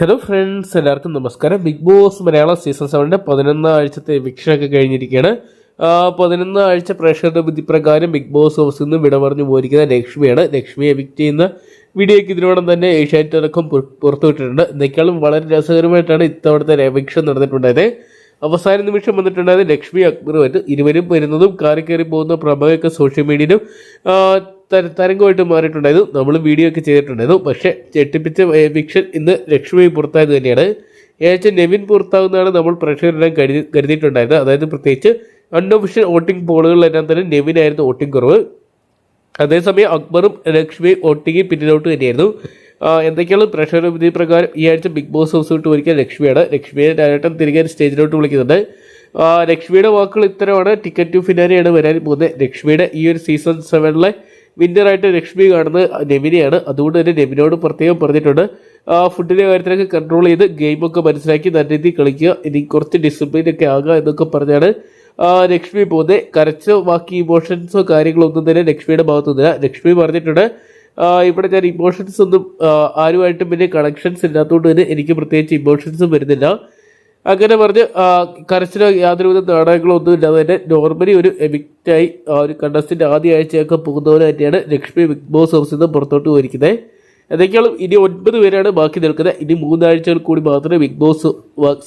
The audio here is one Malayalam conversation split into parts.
ഹലോ ഫ്രണ്ട്സ് എല്ലാവർക്കും നമസ്കാരം. ബിഗ് ബോസ് മലയാളം സീസൺ സെവന്റെ പതിനൊന്നാം ആഴ്ചത്തെ വിക്ഷനൊക്കെ കഴിഞ്ഞിരിക്കുകയാണ്. പതിനൊന്നാം ആഴ്ച പ്രേക്ഷകരുടെ വിധിപ്രകാരം ബിഗ് ബോസ് ഹൗസിൽ നിന്ന് വിട പറഞ്ഞു പോയിരിക്കുന്ന ലക്ഷ്മിയാണ്. ലക്ഷ്മിയെ എവിക്റ്റ് ചെയ്യുന്ന വീഡിയോയ്ക്ക് ഇതിനോടം തന്നെ ഏഷ്യാനെറ്റ് അടക്കം പുറ- പുറത്തുവിട്ടിട്ടുണ്ട്. എന്നേക്കാളും വളരെ രസകരമായിട്ടാണ് ഇത്തവണത്തെ എവിക്ഷൻ നടന്നിട്ടുണ്ടായത്. അവസാന നിമിഷം വന്നിട്ടുണ്ടായത് ലക്ഷ്മി അക്ബറുമായിട്ട്. ഇരുവരും വരുന്നതും കാറി കയറി പോകുന്ന പ്രഭയൊക്കെ സോഷ്യൽ മീഡിയയിലും തരംഗമായിട്ട് മാറിയിട്ടുണ്ടായിരുന്നു. നമ്മൾ വീഡിയോ ഒക്കെ ചെയ്തിട്ടുണ്ടായിരുന്നു. പക്ഷേ ചെട്ടിപ്പിച്ച വിക്ഷൻ ഇന്ന് ലക്ഷ്മി പുറത്തായത് തന്നെയാണ്. ഏകദേശം നെവിൻ പുറത്താകുന്നതാണ് നമ്മൾ പ്രേക്ഷകരെല്ലാം കരുതി കരുതിയിട്ടുണ്ടായിരുന്നത്. അതായത് പ്രത്യേകിച്ച് അൺഒഫീഷ്യൽ വോട്ടിംഗ് പോളുകളിലെല്ലാം തന്നെ നെവിനായിരുന്നു വോട്ടിംഗ് കുറവ്. അതേസമയം അക്ബറും ലക്ഷ്മി വോട്ടിങ്ങി പിന്നിലോട്ട് തന്നെയായിരുന്നു. എന്തൊക്കെയാണ് പ്രഷർ വിധി പ്രകാരം ഈ ആഴ്ച ബിഗ് ബോസ് ഹൗസ് വിട്ട് വിളിക്കാൻ ലക്ഷ്മിയാണ്. ലക്ഷ്മിയെ ഡയറക്ടർ തിരികെ സ്റ്റേജിലോട്ട് വിളിക്കുന്നുണ്ട്. ലക്ഷ്മിയുടെ വാക്കുകൾ ഇത്തരമാണ് ടിക്കറ്റ് ടു ഫിനാലെയാണ് വരാൻ പോകുന്നത്. ലക്ഷ്മിയുടെ ഈ ഒരു സീസൺ സെവനിലെ വിന്നറായിട്ട് ലക്ഷ്മി കാണുന്നത് നെവിനെയാണ് അതുകൊണ്ട് തന്നെ നെവിനോട് പ്രത്യേകം പറഞ്ഞിട്ടുണ്ട്. ഫുഡിന്റെ കാര്യത്തിലൊക്കെ കൺട്രോൾ ചെയ്ത് ഗെയിമൊക്കെ മനസ്സിലാക്കി നല്ല രീതിയിൽ കളിക്കുക. ഇനി കുറച്ച് ഡിസിപ്ലിൻ ഒക്കെ ആകുക എന്നൊക്കെ പറഞ്ഞാണ് ലക്ഷ്മി പോകുന്നത്. കരച്ചോ ബാക്കി ഇമോഷൻസോ കാര്യങ്ങളോ ഒന്നും തന്നെ ലക്ഷ്മിയുടെ ഭാഗത്തുനിന്നില്ല ലക്ഷ്മി പറഞ്ഞിട്ടുണ്ട് ഇവിടെ ഞാൻ ഇമോഷൻസ് ഒന്നും ആരുമായിട്ടും പിന്നെ കണക്ഷൻസ് ഇല്ലാത്തതുകൊണ്ട് തന്നെ എനിക്ക് പ്രത്യേകിച്ച് ഇമോഷൻസും വരുന്നില്ല. അങ്ങനെ പറഞ്ഞ് കരച്ചിലോ യാതൊരുവിധ നാടകങ്ങളോ ഒന്നും ഇല്ലാതെ തന്നെ നോർമലി ഒരു എവിക്റ്റായി ഒരു കണ്ടസ്റ്റന്റ് ആദ്യ ആഴ്ചയൊക്കെ പോകുന്നവരെ തന്നെയാണ് ലക്ഷ്മി ബിഗ് ബോസ് ഹൗസിൽ നിന്ന് പുറത്തോട്ട് പോയിരിക്കുന്നത് എന്തൊക്കെയാണ് ഇനി ഒൻപത് പേരാണ് ബാക്കി നിൽക്കുന്നത് ഇനി മൂന്നാഴ്ചകൾ കൂടി മാത്രമേ ബിഗ് ബോസ്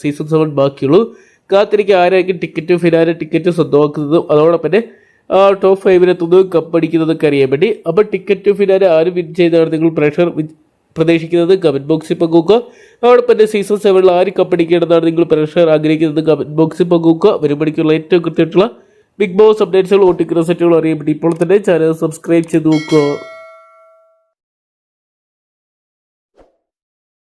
സീസൺ സെവൻ ബാക്കിയുള്ളൂ. കാത്തിരിക്കുക ആരായിരിക്കും ടിക്കറ്റ് ഫിനാലെ ടിക്കറ്റ് സ്വന്തമാക്കുന്നതും അതോടൊപ്പം തന്നെ ടോപ്പ് ഫൈവിലെത്തുന്നതും കപ്പടിക്കുന്നതൊക്കെ അറിയാൻ വേണ്ടി. അപ്പോൾ ടിക്കറ്റ് ഫിനാലെ ആരും വിൻ ചെയ്താണ് നിങ്ങൾ പ്രഷർ പ്രതീക്ഷിക്കുന്നത് കമന്റ് ബോക്സിൽ പങ്കുവെക്കുക അതോടൊപ്പം തന്നെ സീസൺ സെവനിൽ ആര് കപ്പടിക്കേണ്ടതാണ് നിങ്ങൾ പ്രഷർ ആഗ്രഹിക്കുന്നത് കമന്റ് ബോക്സിൽ പങ്കുവെക്കുക വരുമ്പോഴേക്കുള്ള ഏറ്റവും കൃത്യമായിട്ടുള്ള ബിഗ് ബോസ് അപ്ഡേറ്റ്സുകൾ ഓട്ടിക്കുന്ന സെറ്റുകൾ അറിയാൻ ഇപ്പോൾ തന്നെ ചാനൽ സബ്സ്ക്രൈബ് ചെയ്ത് നോക്കുക.